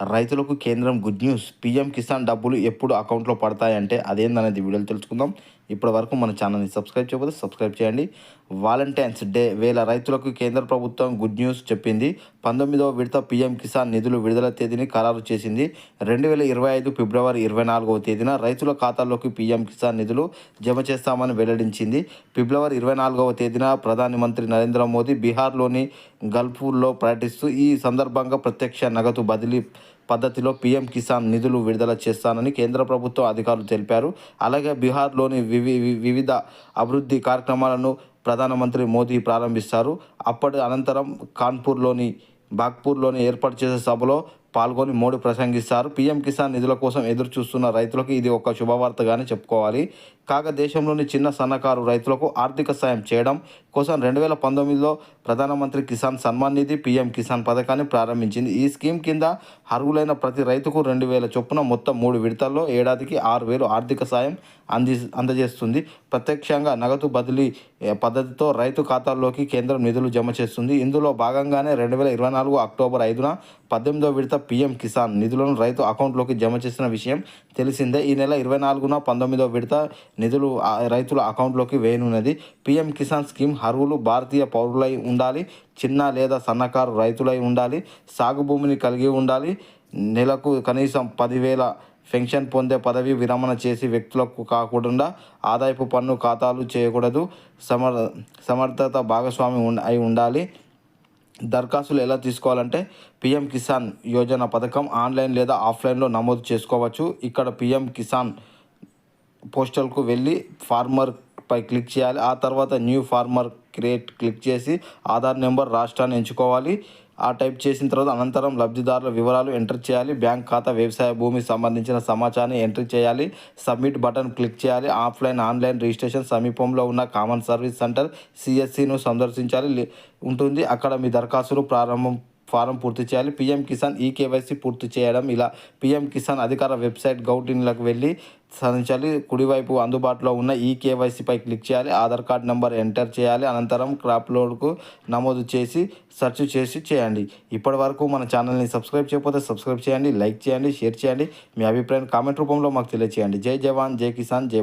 రైతులకు కేంద్రం good news. PM Kisan డబ్బులు ఎప్పుడు అకౌంట్లో పడతాయంటే అదేందనేది వీడియోలు తెలుసుకుందాం. ఇప్పటి వరకు మన ఛానల్ని సబ్స్క్రైబ్ చేయకపోతే సబ్స్క్రైబ్ చేయండి. వాలంటైన్స్ డే వేల రైతులకు కేంద్ర ప్రభుత్వం గుడ్ న్యూస్ చెప్పింది. పంతొమ్మిదవ విడత పీఎం కిసాన్ నిధులు విడుదల తేదీని ఖరారు చేసింది. రెండు వేల ఇరవై ఐదు ఫిబ్రవరి ఇరవై నాలుగవ తేదీన రైతుల ఖాతాల్లోకి పీఎం కిసాన్ నిధులు జమ చేస్తామని వెల్లడించింది. ఫిబ్రవరి ఇరవై నాలుగవ తేదీన ప్రధాని మంత్రి నరేంద్ర మోదీ బీహార్లోని గల్పూర్లో పర్యటిస్తూ ఈ సందర్భంగా ప్రత్యక్ష నగదు బదిలీ పద్ధతిలో పీఎం కిసాన్ నిధులు విడుదల చేస్తానని కేంద్ర ప్రభుత్వ అధికారులు తెలిపారు. అలాగే బీహార్లోని వివి వివిధ అభివృద్ధి కార్యక్రమాలను ప్రధానమంత్రి మోదీ ప్రారంభిస్తారు. అప్పటి అనంతరం కాన్పూర్లోని బాగ్పూర్లోని ఏర్పాటు చేసే సభలో పాల్గొని మోడీ ప్రసంగిస్తారు. పీఎం కిసాన్ నిధుల కోసం ఎదురు చూస్తున్న రైతులకు ఇది ఒక శుభవార్తగానే చెప్పుకోవాలి. కాగా దేశంలోని చిన్న సన్నకారు రైతులకు ఆర్థిక సాయం చేయడం కోసం రెండు వేల పంతొమ్మిదిలో ప్రధానమంత్రి కిసాన్ సన్మాన్ నిధి పీఎం కిసాన్ పథకాన్ని ప్రారంభించింది. ఈ స్కీమ్ కింద అర్హులైన ప్రతి రైతుకు రెండు వేల చొప్పున మొత్తం మూడు విడతల్లో ఏడాదికి ఆరు వేలు ఆర్థిక సాయం అంది అందజేస్తుంది. ప్రత్యక్షంగా నగదు బదిలీ పద్ధతితో రైతు ఖాతాల్లోకి కేంద్రం నిధులు జమ చేస్తుంది. ఇందులో భాగంగానే రెండు వేల ఇరవై నాలుగు అక్టోబర్ ఐదున పద్దెనిమిదో విడత పీఎం కిసాన్ నిధులను రైతు అకౌంట్లోకి జమ చేసిన విషయం తెలిసిందే. ఈ నెల ఇరవై నాలుగున పంతొమ్మిదో విడత నిధులు రైతుల అకౌంట్లోకి వేయనున్నది. పీఎం కిసాన్ స్కీమ్ అర్హులు భారతీయ పౌరులై ఉండాలి. చిన్న లేదా సన్నకారు రైతులై ఉండాలి. సాగు భూమిని కలిగి ఉండాలి. నెలకు కనీసం పదివేల పెన్షన్ పొందే పదవి విరమణ చేసి వ్యక్తులకు కాకుండా ఆదాయపు పన్ను ఖాతాలు చేయకూడదు. సమర్ సమర్థత భాగస్వామి అయి ఉండాలి. దరఖాస్తులు ఎలా తీసుకోవాలంటే పిఎం కిసాన్ యోజన పథకం ఆన్లైన్ లేదా ఆఫ్లైన్లో నమోదు చేసుకోవచ్చు. ఇక్కడ పిఎం కిసాన్ పోస్టల్కు వెళ్ళి ఫార్మర్ పై క్లిక్ చేయాలి. ఆ తర్వాత న్యూ ఫార్మర్ క్రియేట్ క్లిక్ చేసి ఆధార్ నెంబర్ రాష్ట్రాన్ని ఎంచుకోవాలి. ఆ టైప్ చేసిన తర్వాత అనంతరం లబ్ధిదారుల వివరాలు ఎంటర్ చేయాలి. బ్యాంక్ ఖాతా వ్యవసాయ భూమికి సంబంధించిన సమాచారాన్ని ఎంటర్ చేయాలి. సబ్మిట్ బటన్ క్లిక్ చేయాలి. ఆఫ్లైన్ ఆన్లైన్ రిజిస్ట్రేషన్ సమీపంలో ఉన్న కామన్ సర్వీస్ సెంటర్ సిఎస్సిను సందర్శించాలి. ఉంటుంది. అక్కడ మీ దరఖాస్తును ప్రారంభం ఫారం పూర్తి చేయాలి. పీఎం కిసాన్ ఈ కేవైసీ పూర్తి చేయడం ఇలా పీఎం కిసాన్ అధికార వెబ్సైట్ గౌటిన్లకు వెళ్ళి సాధించాలి కుడివైపు అందుబాటులో ఉన్న ఈ కేవైసీపై క్లిక్ చేయాలి. ఆధార్ కార్డ్ నెంబర్ ఎంటర్ చేయాలి. అనంతరం క్రాప్ లోడ్కు నమోదు చేసి సెర్చ్ చేసి చేయండి. ఇప్పటి వరకు మన ఛానల్ని సబ్స్క్రైబ్ చేయకపోతే సబ్స్క్రైబ్ చేయండి లైక్ చేయండి షేర్ చేయండి. మీ అభిప్రాయం కామెంట్ రూపంలో మాకు తెలియచేయండి. జై జవాన్ జై కిసాన్ జై